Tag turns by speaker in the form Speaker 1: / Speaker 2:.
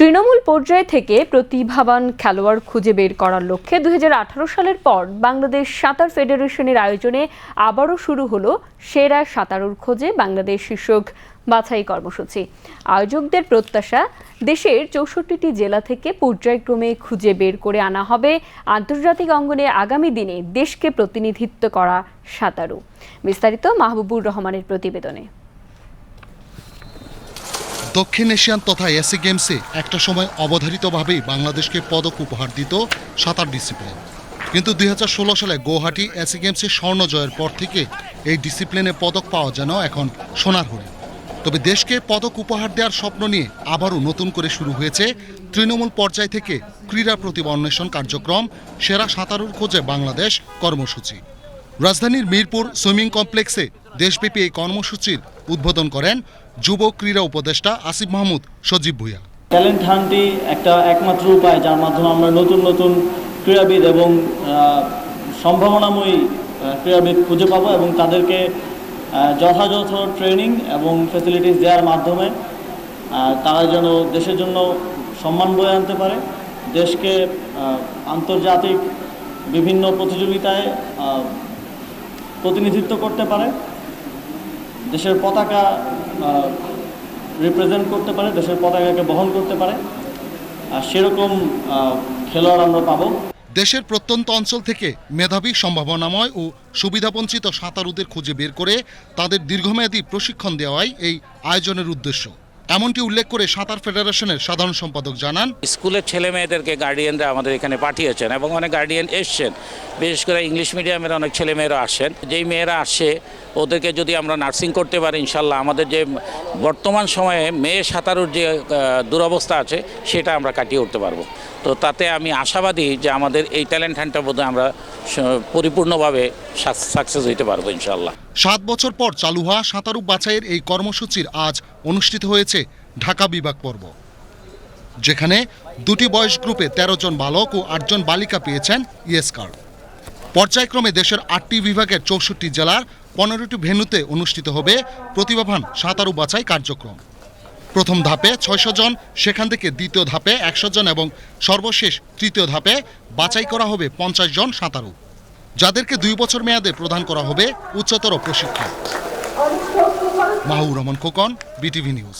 Speaker 1: তৃণমূল পর্যায় থেকে প্রতিভাবান খেলোয়াড় খুঁজে বের করার লক্ষ্যে দু হাজার আঠারো সালের পর বাংলাদেশ সাঁতার ফেডারেশনের আয়োজনে আবারও শুরু হলো সেরা সাঁতারুর খোঁজে বাংলাদেশ শীর্ষক বাছাই কর্মসূচি। আয়োজকদের প্রত্যাশা, দেশের চৌষট্টিটি জেলা থেকে পর্যায়ক্রমে খুঁজে বের করে আনা হবে আন্তর্জাতিক অঙ্গনে আগামী দিনে দেশকে প্রতিনিধিত্ব করা সাঁতারু। বিস্তারিত মাহবুবুর রহমানের প্রতিবেদনে।
Speaker 2: দক্ষিণ এশিয়ান তথা এসি গেমসে একটা সময় অবধারিতভাবেই বাংলাদেশকে পদক উপহার দিত সাঁতার ডিসিপ্লিন। কিন্তু দুই ষোলো সালে গৌহাটি এসি গেমসে স্বর্ণ জয়ের পর থেকে এই ডিসিপ্লিনে পদক পাওয়া যেন এখন সোনার হরিণ তবে দেশকে পদক উপহার দেওয়ার স্বপ্ন নিয়ে আবারও নতুন করে শুরু হয়েছে তৃণমূল পর্যায় থেকে ক্রীড়া প্রতিভা অন্বেষণ কার্যক্রম, সেরা সাঁতারুর খোঁজে বাংলাদেশ কর্মসূচি। রাজধানীর মিরপুর সুইমিং কমপ্লেক্সে দেশব্যাপী এই কর্মসূচির উদ্বোধন করেন যুব ক্রীড়া উপদেষ্টা আসিফ মাহমুদ সজীব ভুইয়া।
Speaker 3: ট্যালেন্ট হান্টই একটা একমাত্র উপায় যার মাধ্যমে আমরা নতুন নতুন ক্রীড়াবিদ এবং সম্ভাবনাময়ী ক্রীড়াবিদ খুঁজে পাবো এবং তাদেরকে যথাযথ ট্রেনিং এবং ফ্যাসিলিটিস দেওয়ার মাধ্যমে তারা যেন দেশের জন্য সম্মান বয়ে আনতে পারে, দেশকে আন্তর্জাতিক বিভিন্ন প্রতিযোগিতায় প্রতিনিধিত্ব করতে পারে। দেশের পতাকা রিপ্রেজেন্ট করতে পারে দেশের পতাকাকে বহন করতে পারে। আর সেরকম খেলোয়াড় আমরা পাবো।
Speaker 2: দেশের প্রত্যন্ত অঞ্চল থেকে মেধাবী সম্ভাবনাময় ও সুবিধাবঞ্চিত সাঁতারুদের খুঁজে বের করে তাদের দীর্ঘমেয়াদী প্রশিক্ষণ দেওয়াই এই আয়োজনের উদ্দেশ্য। এমনটি উল্লেখ করে সাঁতার ফেডারেশনের সাধারণ সম্পাদক জানান
Speaker 4: স্কুলের ছেলে মেয়েদেরকে গার্ডিয়ানরা আমাদের এখানে পাঠিয়েছেন এবং অনেক গার্ডিয়ান এসছেন। বিশেষ করে ইংলিশ মিডিয়ামের অনেক ছেলে মেয়েরা আসেন। যেই মেয়েরা আসে ওদেরকে যদি আমরা নার্সিং করতে পারি, ইনশাল্লাহ আমাদের যে বর্তমান সময়ে মেয়ে সাঁতারুর যে দুরবস্থা আছে, সেটা আমরা কাটিয়ে উঠতে পারব। তো তাতে আমি আশাবাদী যে আমাদের এই ট্যালেন্ট হান্টটা বোধহয় আমরা পরিপূর্ণভাবে সাকসেস হইতে পারব, ইনশাল্লাহ।
Speaker 2: সাত বছর পর চালু হওয়া সাঁতারু বাছাইয়ের এই কর্মসূচির আজ অনুষ্ঠিত হয়েছে ঢাকা বিভাগ পর্ব, যেখানে দুটি বয়স গ্রুপে ১৩ জন বালক ও আটজন বালিকা পেয়েছেন ইয়েস কার্ড। পর্যায়ক্রমে দেশের আটটি বিভাগের চৌষট্টি জেলার পনেরোটি ভেন্যুতে অনুষ্ঠিত হবে প্রতিভাবান সাঁতারু বাছাই কার্যক্রম। প্রথম ধাপে ছয়শো জন, সেখান থেকে দ্বিতীয় ধাপে একশো জন এবং সর্বশেষ তৃতীয় ধাপে বাছাই করা হবে পঞ্চাশ জন সাঁতারু। যাদেরকে দুই বছর মেয়াদে প্রদান করা হবে উচ্চতর প্রশিক্ষণ। Mahbur Rahman Khokon, BTV news.